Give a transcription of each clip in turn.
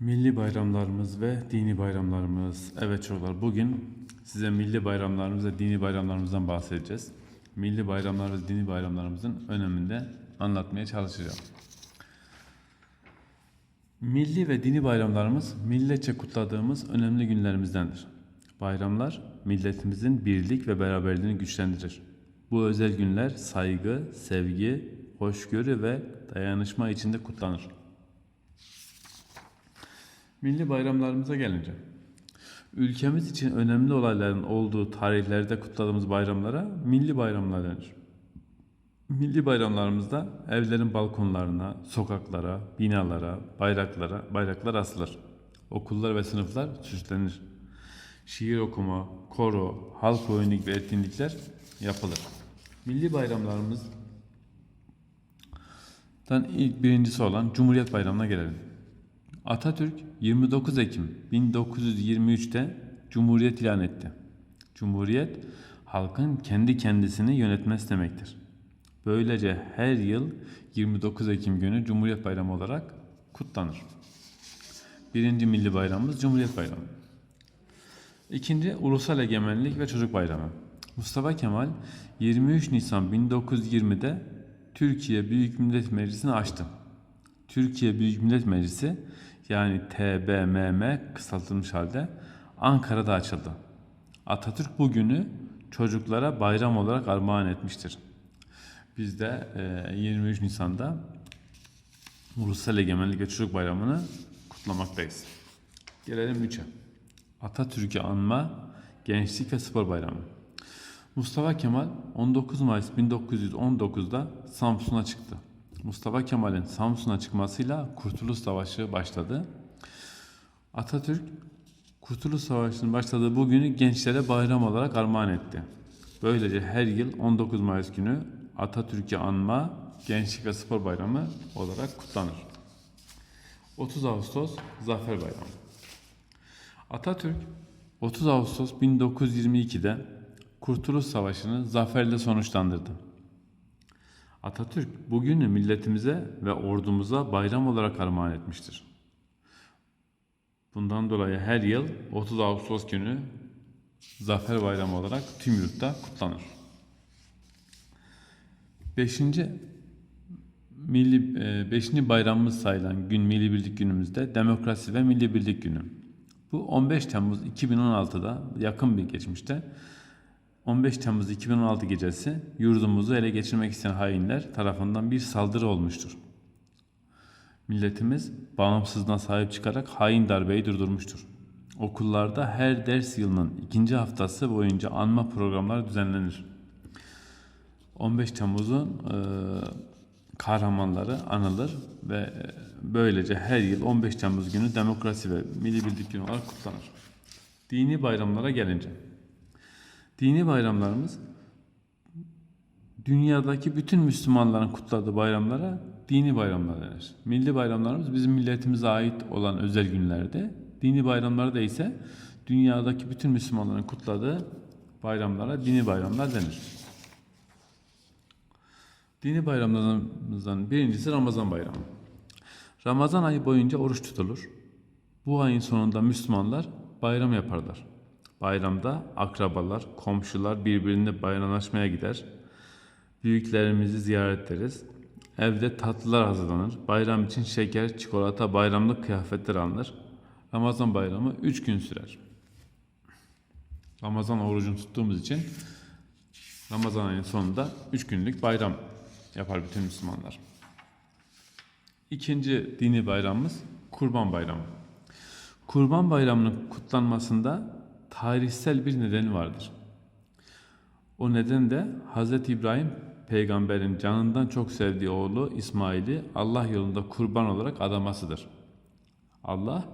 Milli bayramlarımız ve dini bayramlarımız. Evet çocuklar bugün size milli bayramlarımız ve dini bayramlarımızdan bahsedeceğiz. Milli bayramlar ve dini bayramlarımızın öneminde anlatmaya çalışacağım. Milli ve dini bayramlarımız milletçe kutladığımız önemli günlerimizdendir. Bayramlar milletimizin birlik ve beraberliğini güçlendirir. Bu özel günler saygı, sevgi, hoşgörü ve dayanışma içinde kutlanır. Milli bayramlarımıza gelince. Ülkemiz için önemli olayların olduğu tarihlerde kutladığımız bayramlara milli bayramlar denir. Milli bayramlarımızda evlerin balkonlarına, sokaklara, binalara, bayraklara, bayraklar asılır. Okullar ve sınıflar süslenir. Şiir okuma, koro, halk oyunu gibi etkinlikler yapılır. Milli bayramlarımızdan ilk birincisi olan Cumhuriyet Bayramı'na gelelim. Atatürk 29 Ekim 1923'te Cumhuriyet ilan etti. Cumhuriyet halkın kendi kendisini yönetmesi demektir. Böylece her yıl 29 Ekim günü Cumhuriyet Bayramı olarak kutlanır. Birinci milli bayramımız Cumhuriyet Bayramı. İkinci Ulusal Egemenlik ve Çocuk Bayramı. Mustafa Kemal 23 Nisan 1920'de Türkiye Büyük Millet Meclisi'ni açtı. Türkiye Büyük Millet Meclisi yani TBMM kısaltılmış halde Ankara'da açıldı. Atatürk bu günü çocuklara bayram olarak armağan etmiştir. Biz de e, 23 Nisan'da Ulusal Egemenlik ve Çocuk Bayramı'nı kutlamaktayız. Gelelim 3'e. Atatürk'ü anma Gençlik ve Spor Bayramı. Mustafa Kemal 19 Mayıs 1919'da Samsun'a çıktı. Mustafa Kemal'in Samsun'a çıkmasıyla Kurtuluş Savaşı başladı. Atatürk Kurtuluş Savaşı'nın başladığı bu günü gençlere bayram olarak armağan etti. Böylece her yıl 19 Mayıs günü Atatürk'ü anma Gençlik ve Spor Bayramı olarak kutlanır. 30 Ağustos Zafer Bayramı. Atatürk 30 Ağustos 1922'de Kurtuluş Savaşı'nı zaferle sonuçlandırdı. Atatürk bugünü milletimize ve ordumuza bayram olarak armağan etmiştir. Bundan dolayı her yıl 30 Ağustos günü Zafer Bayramı olarak tüm yurtta kutlanır. Beşinci milli e, beşinci bayramımız sayılan gün Milli Birlik Günümüzde Demokrasi ve Milli Birlik Günü. Bu 15 Temmuz 2016'da yakın bir geçmişte 15 Temmuz 2016 gecesi yurdumuzu ele geçirmek isteyen hainler tarafından bir saldırı olmuştur. Milletimiz bağımsızlığına sahip çıkarak hain darbeyi durdurmuştur. Okullarda her ders yılının ikinci haftası boyunca anma programları düzenlenir. 15 Temmuz'un e, kahramanları anılır ve e, böylece her yıl 15 Temmuz günü demokrasi ve milli birlik günü olarak kutlanır. Dini bayramlara gelince. Dini bayramlarımız dünyadaki bütün Müslümanların kutladığı bayramlara dini bayramlar denir. Milli bayramlarımız bizim milletimize ait olan özel günlerde, dini bayramlarda ise dünyadaki bütün Müslümanların kutladığı bayramlara dini bayramlar denir. Dini bayramlarımızdan birincisi Ramazan bayramı. Ramazan ayı boyunca oruç tutulur. Bu ayın sonunda Müslümanlar bayram yaparlar. Bayramda akrabalar, komşular birbirine bayramlaşmaya gider. Büyüklerimizi ziyaret ederiz. Evde tatlılar hazırlanır. Bayram için şeker, çikolata, bayramlık kıyafetler alınır. Ramazan bayramı 3 gün sürer. Ramazan orucunu tuttuğumuz için Ramazan ayının sonunda 3 günlük bayram yapar bütün Müslümanlar. İkinci dini bayramımız Kurban Bayramı. Kurban Bayramı'nın kutlanmasında tarihsel bir nedeni vardır. O neden de Hz. İbrahim peygamberin canından çok sevdiği oğlu İsmail'i Allah yolunda kurban olarak adamasıdır. Allah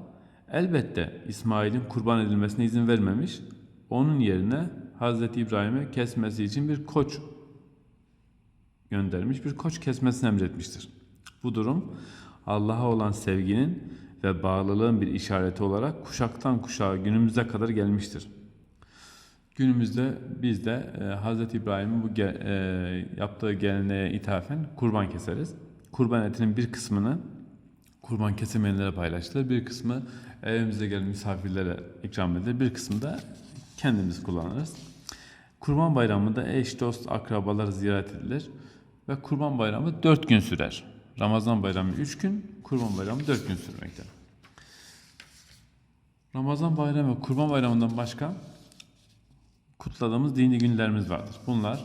elbette İsmail'in kurban edilmesine izin vermemiş, onun yerine Hz. İbrahim'e kesmesi için bir koç göndermiş, bir koç kesmesini emretmiştir. Bu durum Allah'a olan sevginin ve bağlılığın bir işareti olarak kuşaktan kuşağa günümüze kadar gelmiştir. Günümüzde biz de e, Hz. İbrahim'in bu e, yaptığı geleneğe ithafen kurban keseriz. Kurban etinin bir kısmını kurban kesemeyenlere paylaşılır. Bir kısmı evimize gelen misafirlere ikram edilir. Bir kısmı da kendimiz kullanırız. Kurban bayramında eş, dost, akrabalar ziyaret edilir. Ve kurban bayramı 4 gün sürer. Ramazan bayramı 3 gün, kurban bayramı 4 gün sürmektedir. Ramazan bayramı ve kurban bayramından başka kutladığımız dini günlerimiz vardır. Bunlar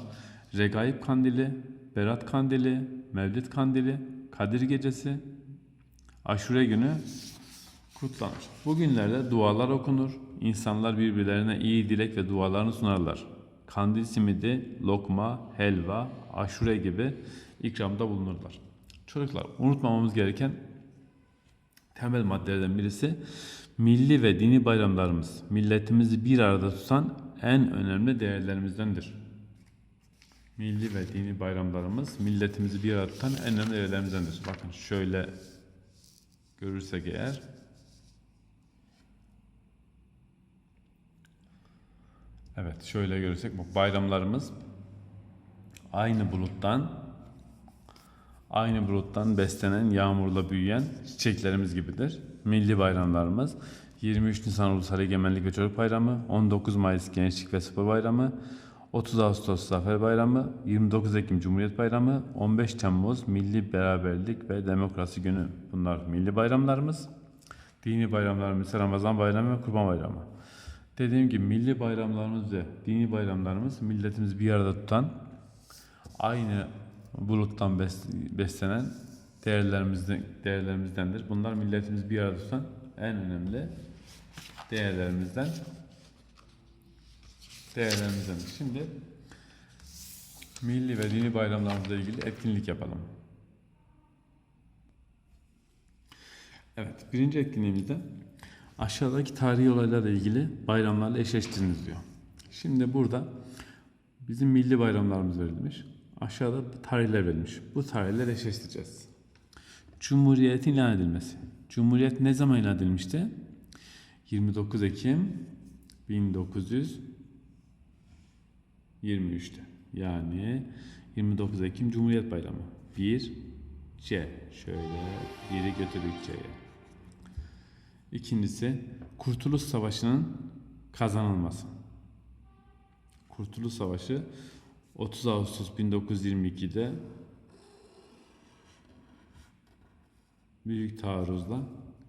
Regaib Kandili, Berat Kandili, Mevlid Kandili, Kadir Gecesi, Aşure günü kutlanır. Bu günlerde dualar okunur, insanlar birbirlerine iyi dilek ve dualarını sunarlar. Kandil simidi, lokma, helva, aşure gibi ikramda bulunurlar. Çocuklar unutmamamız gereken temel maddelerden birisi milli ve dini bayramlarımız milletimizi bir arada tutan en önemli değerlerimizdendir. Milli ve dini bayramlarımız milletimizi bir arada tutan en önemli değerlerimizdendir. Bakın şöyle görürsek eğer Evet şöyle görürsek bak bayramlarımız aynı buluttan aynı buluttan beslenen yağmurla büyüyen çiçeklerimiz gibidir. Milli bayramlarımız 23 Nisan Ulusal Egemenlik ve Çocuk Bayramı, 19 Mayıs Gençlik ve Spor Bayramı, 30 Ağustos Zafer Bayramı, 29 Ekim Cumhuriyet Bayramı, 15 Temmuz Milli Beraberlik ve Demokrasi Günü. Bunlar milli bayramlarımız. Dini bayramlarımız Ramazan Bayramı ve Kurban Bayramı. Dediğim gibi milli bayramlarımız ve dini bayramlarımız milletimizi bir arada tutan, aynı buluttan bes- beslenen değerlerimizden, değerlerimizdendir. Bunlar milletimizi bir arada tutan en önemli değerlerimizden değerlerimizdendir. Şimdi milli ve dini bayramlarımızla ilgili etkinlik yapalım. Evet, birinci etkinliğimizde aşağıdaki tarihi olaylarla ilgili bayramlarla eşleştiriniz diyor. Şimdi burada bizim milli bayramlarımız verilmiş. Aşağıda tarihler verilmiş. Bu tarihleri eşleştireceğiz. Cumhuriyetin ilan edilmesi. Cumhuriyet ne zaman ilan edilmişti? 29 Ekim 1923'te. Yani 29 Ekim Cumhuriyet Bayramı. 1 C. Şöyle biri götürdük C'ye. İkincisi Kurtuluş Savaşı'nın kazanılması. Kurtuluş Savaşı 30 Ağustos 1922'de büyük taarruzla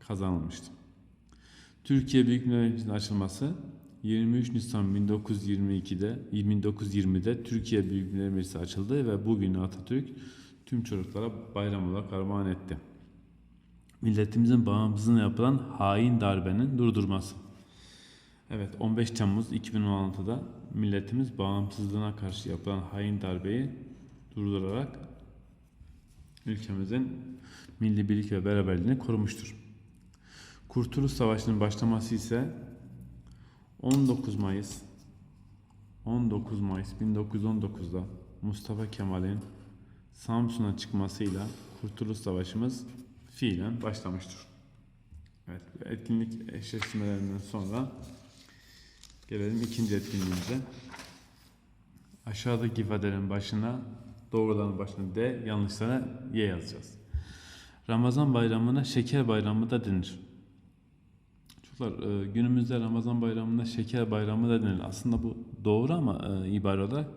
kazanılmıştı. Türkiye Büyük Millet Meclisi'nin açılması 23 Nisan 1922'de 1920'de Türkiye Büyük Millet Meclisi açıldı ve bugün Atatürk tüm çocuklara bayram olarak armağan etti. Milletimizin bağımsızlığına yapılan hain darbenin durdurması. Evet 15 Temmuz 2016'da milletimiz bağımsızlığına karşı yapılan hain darbeyi durdurarak ülkemizin milli birlik ve beraberliğini korumuştur. Kurtuluş Savaşı'nın başlaması ise 19 Mayıs 19 Mayıs 1919'da Mustafa Kemal'in Samsun'a çıkmasıyla Kurtuluş Savaşımız fiilen başlamıştır. Evet, etkinlik eşleştirmelerinden sonra gelelim ikinci etkinliğimize. Aşağıdaki ifadelerin başına doğruların başına D, yanlışlara Y yazacağız. Ramazan bayramına şeker bayramı da denir. Çocuklar e, günümüzde Ramazan bayramına şeker bayramı da denir. Aslında bu doğru ama e, ibare olarak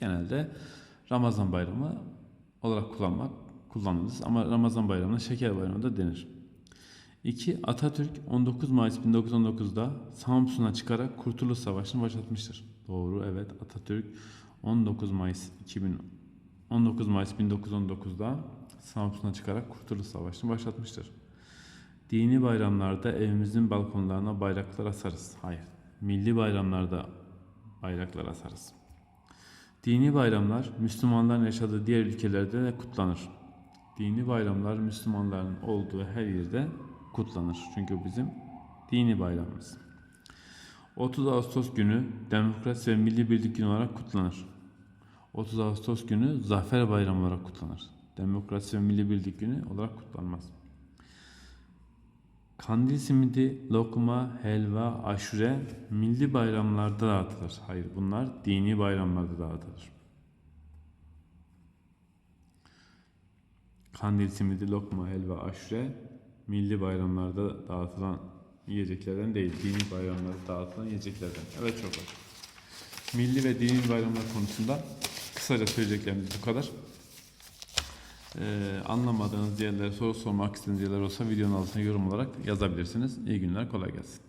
genelde Ramazan bayramı olarak kullanmak kullanılır. Ama Ramazan bayramına şeker bayramı da denir. 2. Atatürk 19 Mayıs 1919'da Samsun'a çıkarak Kurtuluş Savaşı'nı başlatmıştır. Doğru evet Atatürk 19 Mayıs 2000 19 Mayıs 1919'da Samsun'a çıkarak Kurtuluş Savaşı'nı başlatmıştır. Dini bayramlarda evimizin balkonlarına bayraklar asarız. Hayır. Milli bayramlarda bayraklar asarız. Dini bayramlar Müslümanların yaşadığı diğer ülkelerde de kutlanır. Dini bayramlar Müslümanların olduğu her yerde kutlanır. Çünkü bizim dini bayramımız. 30 Ağustos günü Demokrasi ve Milli Birlik Günü olarak kutlanır. 30 Ağustos günü Zafer Bayramı olarak kutlanır. Demokrasi ve Milli Birlik Günü olarak kutlanmaz. Kandil simidi, lokma, helva, aşure milli bayramlarda dağıtılır. Hayır bunlar dini bayramlarda dağıtılır. Kandil simidi, lokma, helva, aşure milli bayramlarda dağıtılan yiyeceklerden değil, dini bayramlarda dağıtılan yiyeceklerden. Evet çocuklar. Milli ve dini bayramlar konusunda kısaca söyleyeceklerimiz bu kadar. Ee, anlamadığınız yerlere soru sormak istediğiniz yerler olsa videonun altına yorum olarak yazabilirsiniz. İyi günler, kolay gelsin.